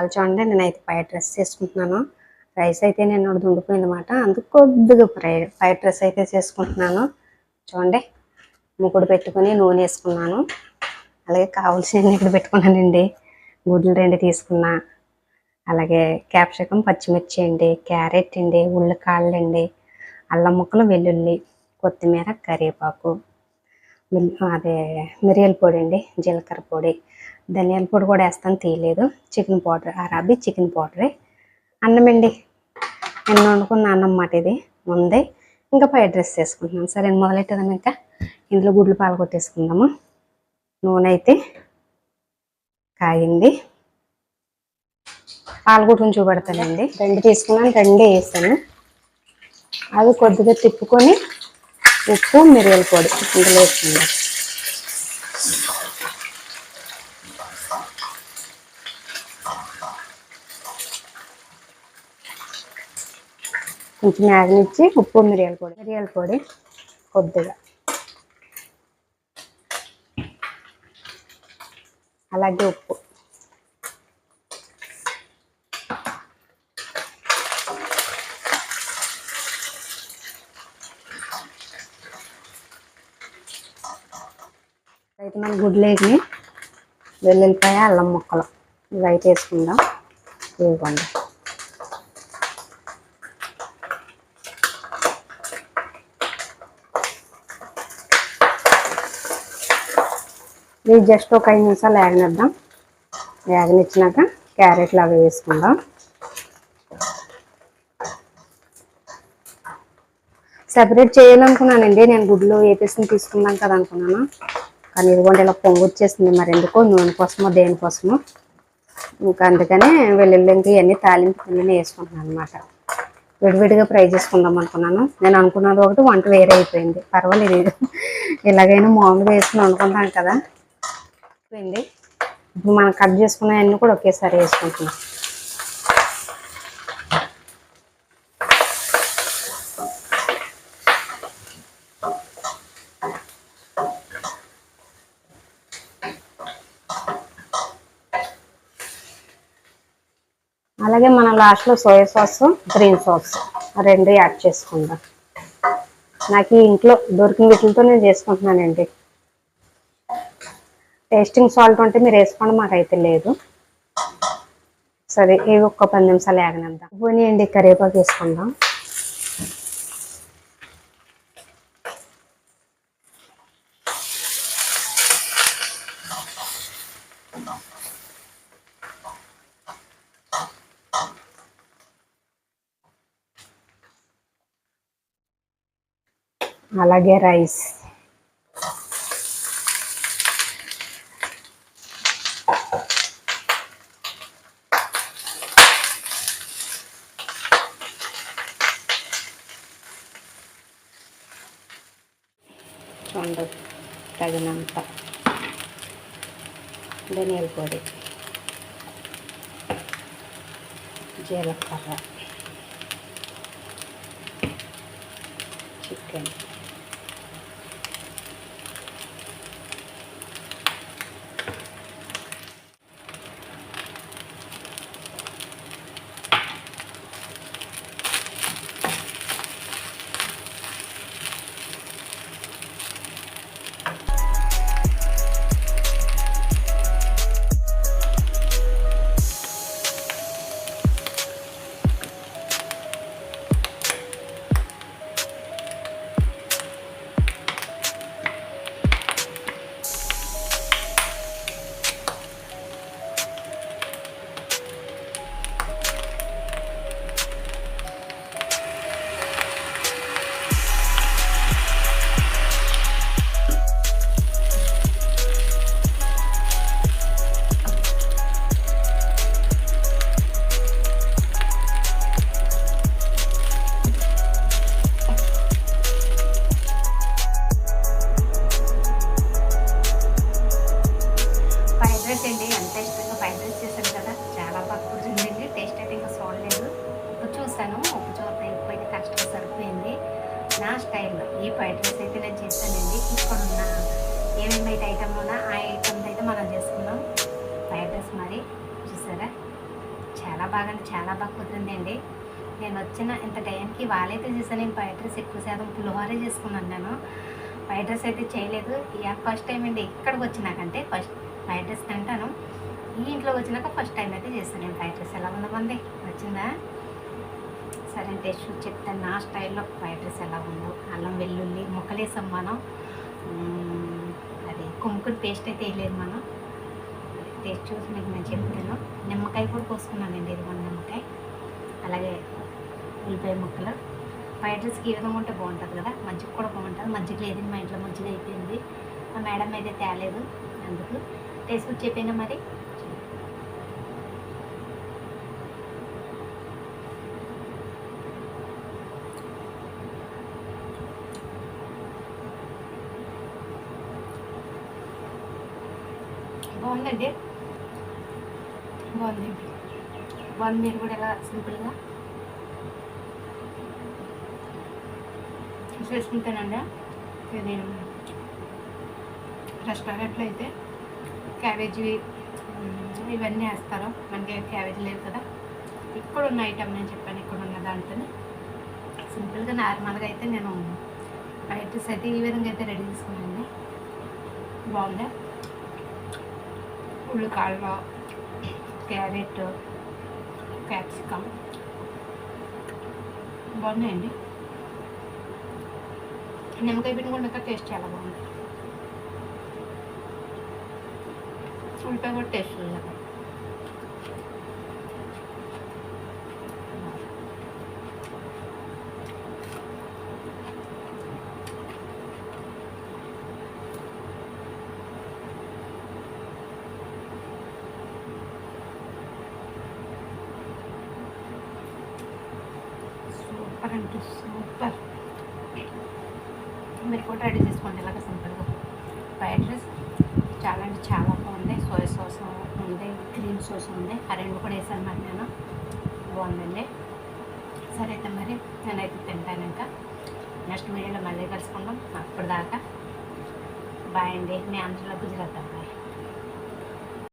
ఇవాళ చూడండి నేనైతే ఫ్రైడ్ రైస్ చేసుకుంటున్నాను. రైస్ అయితే నేను ఒకటి ఉండిపోయింది అనమాట అందుకు కొద్దిగా ఫ్రై ఫ్రైడ్ రైస్ అయితే చేసుకుంటున్నాను. చూడండి ముక్కుడు పెట్టుకుని నూనె వేసుకున్నాను. అలాగే కావాల్సినవి ఇక్కడ పెట్టుకున్నానండి. గుడ్లు రెండు తీసుకున్నా. అలాగే క్యాప్సికం పచ్చిమిర్చి అండి క్యారెట్ అండి ఉల్లికాళ్ళు అండి అల్లం ముక్కలు వెల్లుల్లి కొత్తిమీర కరివేపాకు అదే మిరియాల పొడి అండి జీలకర్ర పొడి. ధనియాల పొడి కూడా వేస్తాను తీయలేదు. చికెన్ పౌడర్ అరాబీ చికెన్ పౌడరే. అన్నం అండి. నేను వండుకున్న అన్నం ఇది. ముందే ఇంకా ఫ్రైడ్ రైస్ చేసుకుంటున్నాను. సరే మొదలెట్టదాం ఇంకా. ఇందులో గుడ్లు పాలు కొట్టేసుకుందాము. నూనె అయితే కాగింది. పాలు కూడా చూపెడతానండి రెండు తీసుకున్నాను రెండే వేసాను. అవి కొద్దిగా తిప్పుకొని ఉప్పు మిరియాల పొడి ఇందులో వేసుకుందాం. కొంచెం యాగనిచ్చి ఉప్పు మిరియాల పొడి మిరియాల పొడి కొద్దిగా. అలాగే ఉప్పు. అయితే మన గుడ్లేని వెల్లుల్లిపాయ అల్లం ముక్కలు. ఇవి అయితే వేసుకుందాం. ఇవ్వండి. ఇది జస్ట్ ఒక ఐదు నిమిషాలు వేగనిద్దాం వేగనిచ్చినాక క్యారెట్లు అవి వేసుకుందాం. సెపరేట్ చేయాలనుకున్నానండి. నేను గుడ్లు వేపేసి తీసుకుందాం కదా అనుకున్నాను. కానీ ఇదిగోండి ఇలా పొంగు వచ్చేసింది మరి. ఎందుకో నూనె కోసమో దేనికోసమో ఇంకా అందుకనే వెల్లుల్లి ఇంకా ఇవన్నీ తాలింపు కిందనే వేసుకుంటున్నాను అనమాట విడివిడిగా ఫ్రై చేసుకుందాం అనుకున్నాను. నేను అనుకున్నది ఒకటి వంట వేరే అయిపోయింది. పర్వాలేదు. ఇది. ఇలాగైనా మామూలుగా వేసుకుని అనుకుంటాను కదా. అయిపోయింది. ఇప్పుడు మనం కట్ చేసుకున్నవన్నీ కూడా ఒకేసారి వేసుకుంటున్నాం. అలాగే మనం లాస్ట్లో సోయా సాస్ గ్రీన్ సాస్ రెండు యాడ్ చేసుకుందాం. నాకు ఇంట్లో దొరికిన వీటితో నేను చేసుకుంటున్నానండి. టేస్టింగ్ సాల్ట్ ఉంటే మీరు వేసుకోండి మాకైతే లేదు. సరే ఇవి ఒక్క పది నిమిషాలు వేగనిద్దాం పోనీయండి కరివేపాకు వేసుకుందాం. అలాగే రైస్ చూడండి తగినంత ధనియాల పొడి జీలకర్ర చికెన్. ఫ్రైడ్ రైస్ అయితే నేను చేశానండి. ఇక్కడ ఉన్న ఏమేమి అయితే ఐటమ్ ఉన్నా ఆ ఐటమ్స్ అయితే మనం చేసుకున్నాం ఫ్రైడ్ రైస్ మరి చూసారా? చాలా బాగా అంటే చాలా బాగా కుదిరిందండి నేను వచ్చిన ఇంత టైంకి వాళ్ళైతే చేశాను నేను ఫ్రైడ్ రైస్ ఎక్కువ శాతం పులిహోరే చేసుకున్నాను నేను. ఫ్రైడ్ రైస్ అయితే చేయలేదు. ఇక ఫస్ట్ టైం అండి ఇక్కడికి వచ్చినాకంటే ఫస్ట్ ఫ్రైడ్ రైస్ తింటాను. ఈ ఇంట్లోకి వచ్చినాక ఫస్ట్ టైం అయితే చేస్తాను నేను ఫ్రైడ్ రైస్ ఎలా ఉందమంది నచ్చిందా? సరే టేస్ట్ చూసి చెప్తాను నా స్టైల్లో ఫ్రైడ్ రైస్ ఎలా ఉందో అల్లం వెల్లుల్లి ముక్కలేసాం మనం. అది కుమ్ముకుని పేస్ట్ అయితే వేయలేదు మనం. టేస్ట్ చూసి మీకు నేను చెప్తాను. నిమ్మకాయ కూడా పోసుకున్నానండి ఇది మన నిమ్మకాయ. అలాగే ఉల్లిపాయ ముక్కలు. ఫ్రైడ్ రైస్కి ఈ విధంగా ఉంటే బాగుంటుంది కదా? మజ్జిగ కూడా బాగుంటుంది. మజ్జిగ లేదు మా ఇంట్లో మజ్జిగ అయిపోయింది. మా మేడం అయితే తేలేదు అందుకు. టేస్ట్ చూసి చెప్పాను మరి. బాగుందండి. బాగుంది. బాగుంది. మీరు కూడా ఎలా సింపుల్గా? చేసుకుంటానండి. ఇది రెస్టారెంట్లో అయితే క్యాబేజీ ఇవన్నీ వేస్తారు మనకి క్యాబేజీ లేదు కదా. ఇక్కడ ఉన్న ఐటమ్ నేను చెప్పాను ఇక్కడ ఉన్న దాంట్లో సింపుల్గా నార్మల్గా అయితే నేను ఫ్రైడ్ అయితే ఈ విధంగా అయితే రెడీ చేసుకున్నాను బాగుంది? ఉల్లికాయలు క్యారెట్ క్యాప్సికమ్. బాగున్నాయండి? నిమ్మకాయ పిండి టేస్ట్ చాలా బాగుంది. ఉల్లిపాయ కూడా టేస్ట్ ఉంది సూపర్ అంటే సూపర్. మీరు కూడా రెడీ చేసుకోండి ఇలాగ సింపుల్గా ఫ్రైడ్ రైస్ చాలా అంటే చాలా బాగుంది. సోయా సాస్ ఉంది క్రీమ్ సాస్ ఉంది. ఆ రెండు కూడా వేసాను మరి నేను. బాగుందండి. సరే అయితే మరి నేనైతే తింటాను ఇంకా. నెక్స్ట్ వీడియోలో మళ్ళీ కలుసుకుందాం. అప్పుడు దాకా బాయ్ అండి. మీ ఆంధ్రలో గుజరాత్